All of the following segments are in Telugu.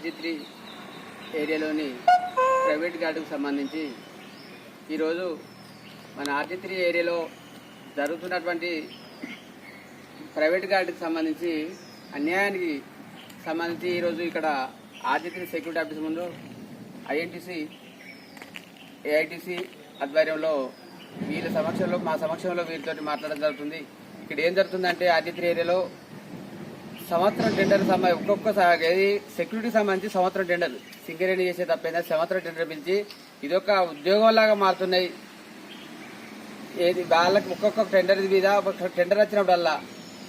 ఆర్జిత్రి ఏరియాలోని ప్రైవేట్ గార్డుకు సంబంధించి ఈరోజు మన ఆర్జిత్రి ఏరియాలో జరుగుతున్నటువంటి ప్రైవేట్ గార్డుకు సంబంధించి అన్యాయానికి సంబంధించి ఈరోజు ఇక్కడ R G three security office ముందు ఐఎన్టీసీ ఏఐటీసీ ఆధ్వర్యంలో వీళ్ళ సమక్షంలో మా సమక్షంలో వీరితో మాట్లాడడం జరుగుతుంది. ఇక్కడ ఏం జరుగుతుందంటే ఆర్జిత్రి ఏరియాలో సంవత్సరం టెండర్ సంబంధ ఒక్కొక్క సెక్యూరిటీ సంబంధించి సంవత్సరం టెండర్. సింగరేణి చేసే తప్పైనా సంవత్సరం టెండర్ పిలిచి ఇదొక ఉద్యోగంలాగా మారుతున్నాయి. ఏది వాళ్ళకి ఒక్కొక్క టెండర్ మీద ఒక టెండర్ వచ్చినప్పుడల్లా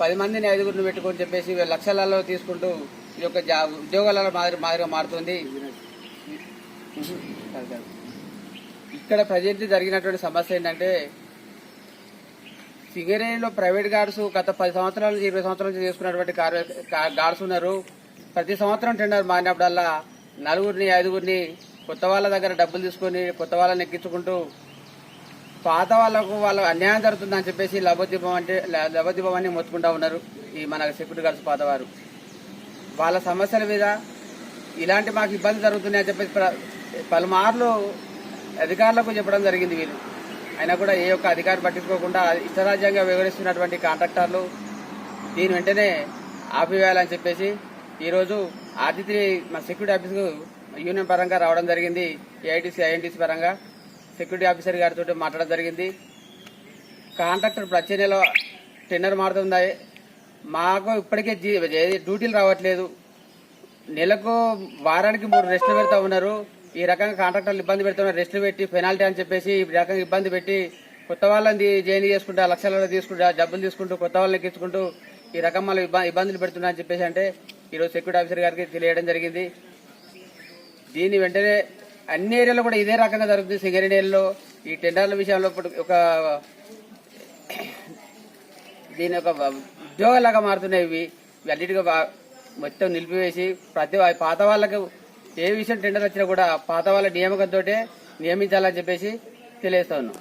పది మందిని ఐదుగురిని పెట్టుకొని చెప్పేసి లక్షలలో తీసుకుంటూ ఈ యొక్క జాబ్ ఉద్యోగాలలో మాదిరి మాదిరిగా మారుతుంది. ఇక్కడ ప్రజెంట్ జరిగినటువంటి సమస్య ఏంటంటే సింగరేణిలో ప్రైవేట్ గార్డ్స్ గత పది సంవత్సరాల నుంచి ఇరవై సంవత్సరాల నుంచి చేసుకున్నటువంటి గార్డ్స్ ఉన్నారు. ప్రతి సంవత్సరం టెండర్ మారినప్పుడల్లా నలుగురిని ఐదుగురిని కొత్త వాళ్ళ దగ్గర డబ్బులు తీసుకొని కొత్త వాళ్ళని ఎక్కించుకుంటూ పాత వాళ్ళకు వాళ్ళ అన్యాయం జరుగుతుందని చెప్పేసి లభోదీపం అంటే లభోదీపం అని మొత్తుకుంటా ఉన్నారు ఈ మన సెక్యూరిటీ గార్డ్స్ పాతవారు. వాళ్ళ సమస్యల మీద ఇలాంటి మాకు ఇబ్బంది జరుగుతున్నాయని చెప్పేసి పలుమార్లు అధికారులకు చెప్పడం జరిగింది వీళ్ళు. అయినా కూడా ఏ ఒక్క అధికారి పట్టించుకోకుండా ఇష్టరాజ్యంగా వివరిస్తున్నటువంటి కాంట్రాక్టర్లు దీని వెంటనే ఆపివేయాలని చెప్పేసి ఈరోజు ఆదిత్రి మా సెక్యూరిటీ ఆఫీస్కు యూనియన్ పరంగా రావడం జరిగింది ఏఐటీసీ ఐఎన్టీసీ పరంగా. సెక్యూరిటీ ఆఫీసర్ గారితో మాట్లాడడం జరిగింది. కాంట్రాక్టర్ ప్రతి నెల టెండర్ మారుతుంది? మాకు ఇప్పటికే డ్యూటీలు రావట్లేదు. నెలకు వారానికి మూడు రెస్టులు పెడతా ఉన్నారు. ఈ రకంగా కాంట్రాక్టర్లు ఇబ్బంది పెడుతున్నారు. రెస్టులు పెట్టి పెనాల్టీ అని చెప్పేసి ఈ రకంగా ఇబ్బంది పెట్టి కొత్త వాళ్ళని జైన్ చేసుకుంటా లక్షలలో తీసుకుంటా డబ్బులు తీసుకుంటూ కొత్త వాళ్ళని ఎక్కించుకుంటూ ఈ రకం మళ్ళీ ఇబ్బందులు పెడుతున్నా అని చెప్పేసి అంటే ఈరోజు సెక్యూరిటీ ఆఫీసర్ గారికి తెలియడం జరిగింది. దీని వెంటనే అన్ని ఏరియాలో కూడా ఇదే రకంగా జరుగుతుంది. సింగరేణి ఏరియాలో ఈ టెండర్ల విషయంలో ఇప్పుడు ఒక దీని ఒక ఉద్యోగాలాగా మారుతున్నాయి ఇవి. అన్నిటిగా మొత్తం నిలిపివేసి ప్రతి పాత వాళ్ళకు ఏ విషయం టెండర్ వచ్చినా కూడా పాత వాళ్ళ నియామకంతో నియమించాలని చెప్పేసి తెలియజేస్తా ఉన్నాం.